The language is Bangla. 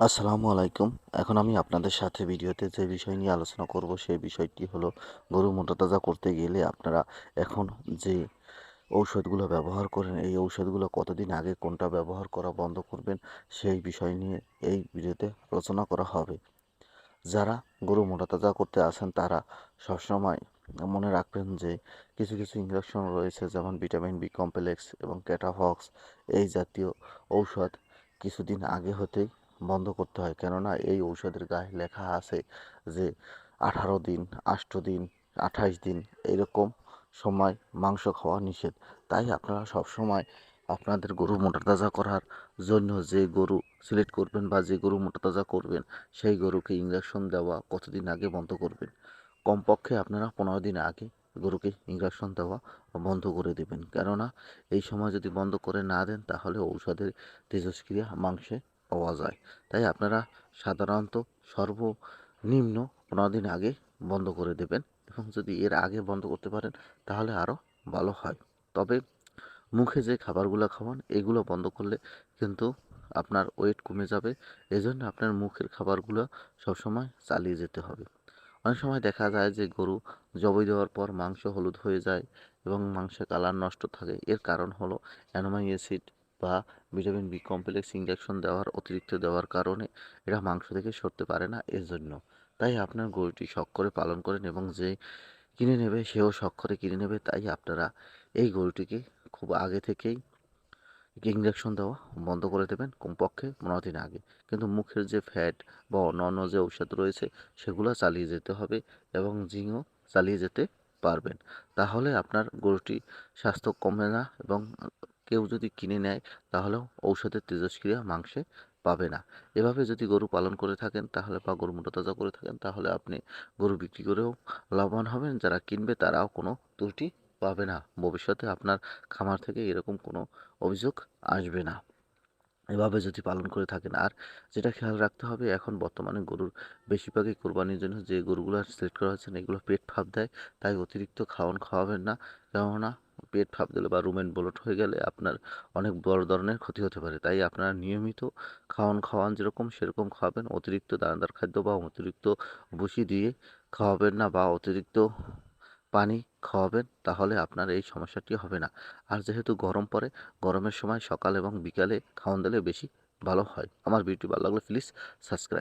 আসসালামু আলাইকুম। এখন আমি আপনাদের সাথে ভিডিওতে যে বিষয় নিয়ে আলোচনা করব সেই বিষয়টি হলো গরু মোটাতাজা করতে গেলে আপনারা এখন যে ঔষধগুলো ব্যবহার করেন, এই ঔষধগুলো কতদিন আগে কোনটা ব্যবহার করা বন্ধ করবেন, সেই বিষয় নিয়ে এই ভিডিওতে আলোচনা করা হবে। যারা গরু মোটাতাজা করতে আসেন, তারা সবসময় মনে রাখবেন যে কিছু কিছু ইঞ্জেকশন রয়েছে, যেমন ভিটামিন বি কমপ্লেক্স এবং ক্যাটাফক্স এই জাতীয় ঔষধ কিছুদিন আগে হতেই বন্ধ করতে হয়। কেননা এই ঔষধের গায়ে লেখা আছে যে আঠারো দিন, আষ্ট দিন আঠাশ দিন এরকম সময় মাংস খাওয়া নিষেধ। তাই আপনারা সব সময় আপনাদের গরু মোটাতাজা করার জন্য যে গরু সিলেক্ট করবেন বা যে গরু মোটাতাজা করবেন, সেই গরুকে ইঞ্জেকশন দেওয়া কতদিন আগে বন্ধ করবেন? কমপক্ষে আপনারা পনেরো দিন আগে গরুকে ইঞ্জেকশন দেওয়া বন্ধ করে দেবেন। কেননা এই সময় যদি বন্ধ করে না দেন, তাহলে ঔষধের তেজস্ক্রিয়া মাংসে পাওয়া যায়। তাই আপনারা সাধারণত সর্বনিম্ন পনেরো দিন আগে বন্ধ করে দেবেন এবং যদি এর আগে বন্ধ করতে পারেন তাহলে আরও ভালো হয়। তবে মুখে যে খাবারগুলো খাওয়ান, এগুলো বন্ধ করলে কিন্তু আপনার ওয়েট কমে যাবে। এজন্য আপনার মুখের খাবারগুলো সবসময় চালিয়ে যেতে হবে। অনেক সময় দেখা যায় যে গরু জবাই দেওয়ার পর মাংস হলুদ হয়ে যায় এবং মাংসের কালার নষ্ট থাকে। এর কারণ হলো অ্যানোমাই অ্যাসিড বা ভিটামিন বি কমপ্লেক্স ইঞ্জেকশন দেওয়ার, অতিরিক্ত দেওয়ার কারণে এরা মাংস থেকে সরতে পারে না এর জন্য তাই আপনার গরুটি শখ করে পালন করেন এবং যে কিনে নেবে, সেও শখ করে কিনে নেবে। তাই আপনারা এই গরুটিকে খুব আগে থেকেই ইঞ্জেকশন দেওয়া বন্ধ করে দেবেন কমপক্ষে পনেরো দিন আগে। কিন্তু মুখের যে ফ্যাট বা অন্যান্য যে ঔষধ রয়েছে, সেগুলো চালিয়ে যেতে হবে এবং জিংও চালিয়ে যেতে পারবেন। তাহলে আপনার গরুটি স্বাস্থ্য কমে না এবং কেউ যদি কিনে নেয়, তাহলেও ঔষধের তেজস্ক্রিয়া মাংসে পাবে না। এভাবে যদি গরু পালন করে থাকেন, তাহলে বা গরু মোটা মোটাতাজা করে থাকেন, তাহলে আপনি গরু বিক্রি করেও লাভবান হবেন। যারা কিনবে, তারাও কোনো ত্রুটি পাবে না। ভবিষ্যতে আপনার খামার থেকে এরকম কোনো অভিযোগ আসবে না। এভাবে যদি পালন করে থাকেন, আর যেটা খেয়াল রাখতে হবে, এখন বর্তমানে গরুর বেশিরভাগই কোরবানির জন্য যে গরুগুলো সিলেক্ট করা হচ্ছে এগুলো পেট ফাঁপ দেয়, তাই অতিরিক্ত খাওয়ান খাওয়াবেন না। কেননা পেট ফাঁপ দিলে বা রুমেন ব্লট হয়ে গেলে আপনার অনেক বড় ধরনের ক্ষতি হতে পারে। তাই আপনারা নিয়মিত খাওয়ান খাওয়ান যেরকম সেরকম খাওয়াবেন। অতিরিক্ত দানাদার খাদ্য বা অতিরিক্ত ভুসি দিয়ে খাওয়াবেন না বা অতিরিক্ত পানি খাওয়াবেন, তাহলে আপনার এই সমস্যাটি হবে না। আর যেহেতু গরম পড়ে, গরমের সময় সকাল এবং বিকালে খাওয়ান দিলে বেশি ভালো হয়। আমার ভিডিওটি ভালো লাগলে প্লিজ সাবস্ক্রাইব